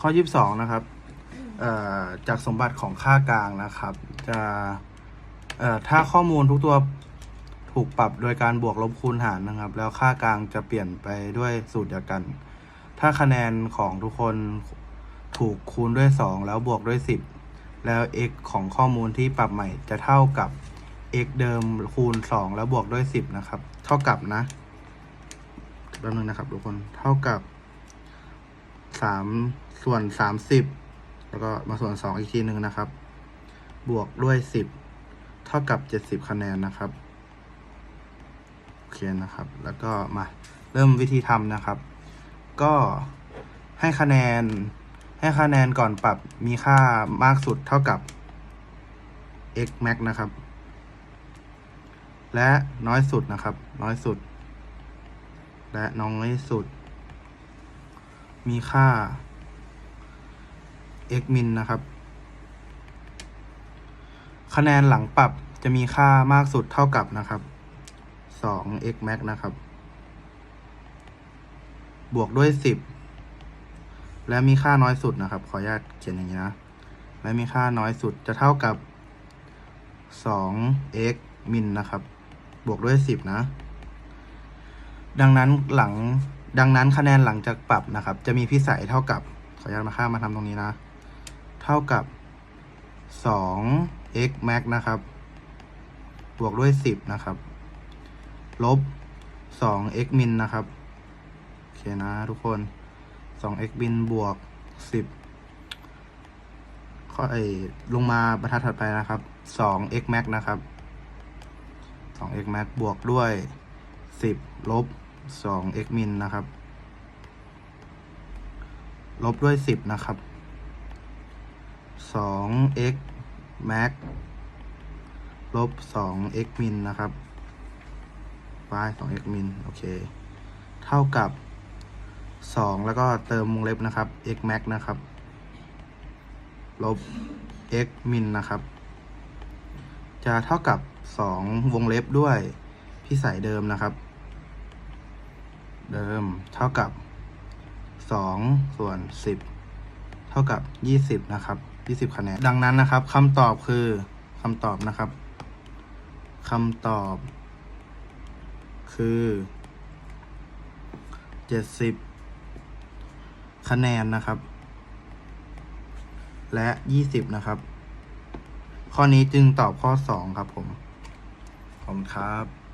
ข้อ 22 นะครับจากสมบัติของค่ากลางนะครับ จะถ้าข้อมูลทุกตัวถูกปรับโดยการบวกลบคูณหารนะครับ แล้วค่ากลางจะเปลี่ยนไปด้วยสูตรเดียวกัน ถ้าคะแนนของทุกคนถูกคูณด้วย 2 แล้วบวกด้วย 10 แล้ว x ของข้อมูลที่ปรับใหม่จะเท่ากับ x เดิมคูณ 2 แล้วบวกด้วย 10 นะครับ เท่ากับนะแป๊บนึงนะครับทุกคนเท่ากับ สามส่วนสามสิบแล้วก็มาส่วนสองอีกทีหนึ่งนะครับ บวกด้วยสิบเท่ากับเจ็ดสิบคะแนนนะครับโอเคนะครับ แล้วก็มาเริ่มวิธีทำนะครับ ก็ให้คะแนน ให้คะแนนก่อนปรับมีค่ามากสุดเท่ากับ x max นะครับ และน้อยสุดนะครับ น้อยสุด และน้อยสุด มีค่า x min นะครับ คะแนนหลังปรับจะมีค่ามากสุดเท่ากับนะครับ2 x max นะครับ บวกด้วย 10 และมีค่าน้อยสุดนะครับ ขออนุญาตเขียนอย่างนี้นะ และมีค่าน้อยสุดจะเท่ากับ2 x min นะครับ บวกด้วย 10 นะ ดังนั้นหลัง ดังนั้นคะแนนหลังจากปรับนะครับ จะมีพิสัยเท่ากับ ขออนุญาตมาข้ามมาทำตรงนี้นะ เท่ากับ 2 x max นะครับ บวกด้วย 10 นะครับ ลบ 2 x min นะครับ โอเคนะทุกคน 2 x min บวก 10 ข้อไอ้ลงมาบรรทัดถัดไปนะครับ 2 x max นะครับ 2 x max บวกด้วย 10 ลบ 2 x min นะครับ ลบด้วย 10 นะครับ2 x max ลบ2 x min นะครับ y 2 x min โอเค เท่ากับ 2 แล้วก็เติมวงเล็บนะครับ x max นะครับ ลบ x min นะครับ จะเท่ากับ 2 วงเล็บด้วยพิสัยเดิมนะครับ เดิมเท่ากับ 2 ส่วน 10 เท่ากับ 20 นะครับ 20 คะแนน ดังนั้นนะครับคำตอบคือคำตอบนะครับคำตอบ คือ 70 คะแนนนะครับ และ 20 นะครับ ข้อนี้จึงตอบข้อ 2 ครับผม ขอบคุณครับ